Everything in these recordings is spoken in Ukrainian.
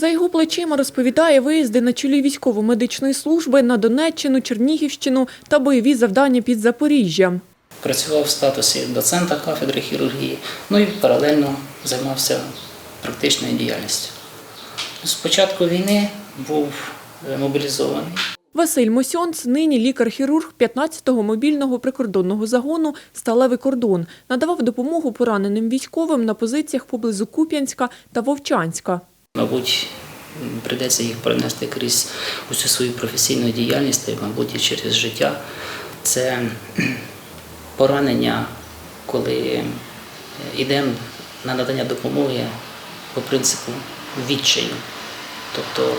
За його плечима розповідає виїзди на чолі військово-медичної служби на Донеччину, Чернігівщину та бойові завдання під Запоріжжям. Працював в статусі доцента кафедри хірургії, ну і паралельно займався практичною діяльністю. З початку війни був е, мобілізований. Василь Мосьонц нині лікар-хірург 15-го мобільного прикордонного загону «Сталевий кордон». Надавав допомогу пораненим військовим на позиціях поблизу Куп'янська та Вовчанська. Мабуть, м, прийдеться їх пронести крізь усю свою професійну діяльність, та мабуть, і через життя. Це поранення, коли йдемо на надання допомоги по принципу відчаю. Тобто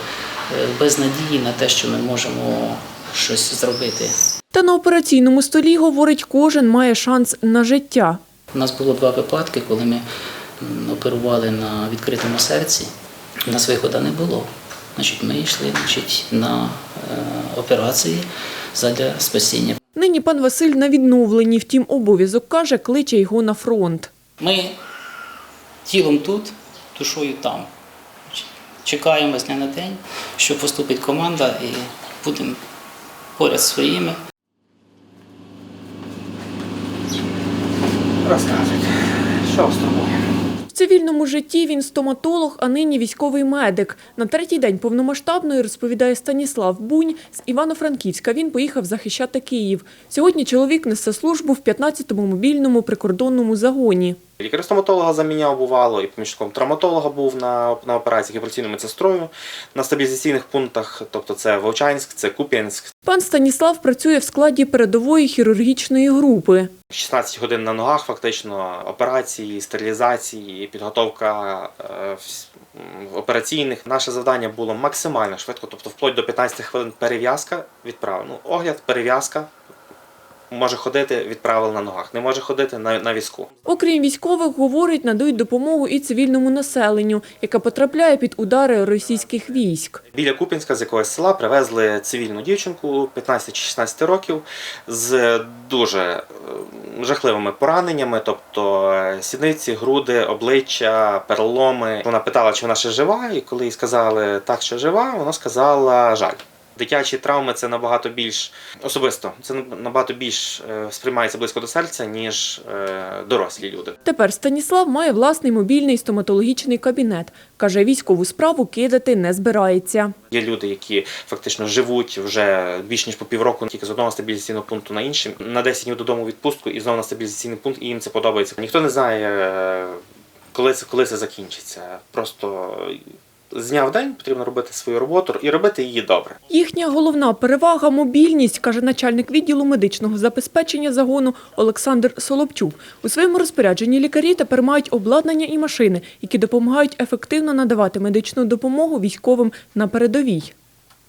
е, без надії на те, що ми можемо щось зробити. Та на операційному столі, говорить, кожен має шанс на життя. У нас було два випадки, коли ми оперували на відкритому серці. У нас виходу не було. Значить, ми йшли значить, на е, операції задля спасіння. Нині пан Василь на відновленні, втім обов'язок каже, кличе його на фронт. Ми тілом тут, душою там. Чекаємо з дня на день, що поступить команда, і будемо поряд своїми. Розкажуть, що з тобою? В цивільному житті він стоматолог, а нині військовий медик. На третій день повномасштабної, розповідає Станіслав Бунь, з Івано-Франківська він поїхав захищати Київ. Сьогодні чоловік несе службу в 15-му мобільному прикордонному загоні. Лікар-стоматолога заміняв бувало, і помічником травматолога був на, на операції операційною медсестрою на стабілізаційних пунктах, тобто це Вовчанськ, це Куп'янськ. Пан Станіслав працює в складі передової хірургічної групи. 16 годин на ногах, фактично, операції, стерилізації, підготовка е, операційних. Наше завдання було максимально швидко, тобто вплоть до 15 хвилин перев'язка відправ. Ну, огляд, перев'язка. Може ходити, відправили на ногах, не може ходити на, на візку. Окрім військових, говорить, надають допомогу і цивільному населенню, яке потрапляє під удари російських військ. Біля Купінська з якогось села привезли цивільну дівчинку 15 чи 16 років з дуже е, жахливими пораненнями, тобто е, сідниці, груди, обличчя, переломи. Вона питала, чи вона ще жива, і коли їй сказали так, що жива, вона сказала жаль. Дитячі травми це набагато більш особисто, це набагато більш е, сприймається близько до серця, ніж е, дорослі люди. Тепер Станіслав має власний мобільний стоматологічний кабінет. Каже, військову справу кидати не збирається. Є люди, які фактично живуть вже більш ніж по півроку тільки з одного стабілізаційного пункту на інший. На 10 днів додому відпустку і знову на стабілізаційний пункт, і їм це подобається. Ніхто не знає, коли це, коли це закінчиться. Просто з дня в день потрібно робити свою роботу і робити її добре. Їхня головна перевага – мобільність, каже начальник відділу медичного забезпечення загону Олександр Солобчук. У своєму розпорядженні лікарі тепер мають обладнання і машини, які допомагають ефективно надавати медичну допомогу військовим на передовій.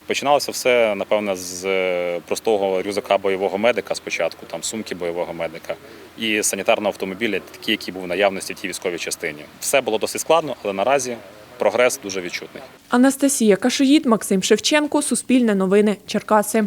Починалося все, напевно, з е, простого рюкзака бойового медика спочатку, там сумки бойового медика і санітарного автомобіля, такі, які був в наявності в тій військовій частині. Все було досить складно, але наразі прогрес дуже відчутний. Анастасія Кашиїд, Максим Шевченко, Суспільне новини, Черкаси.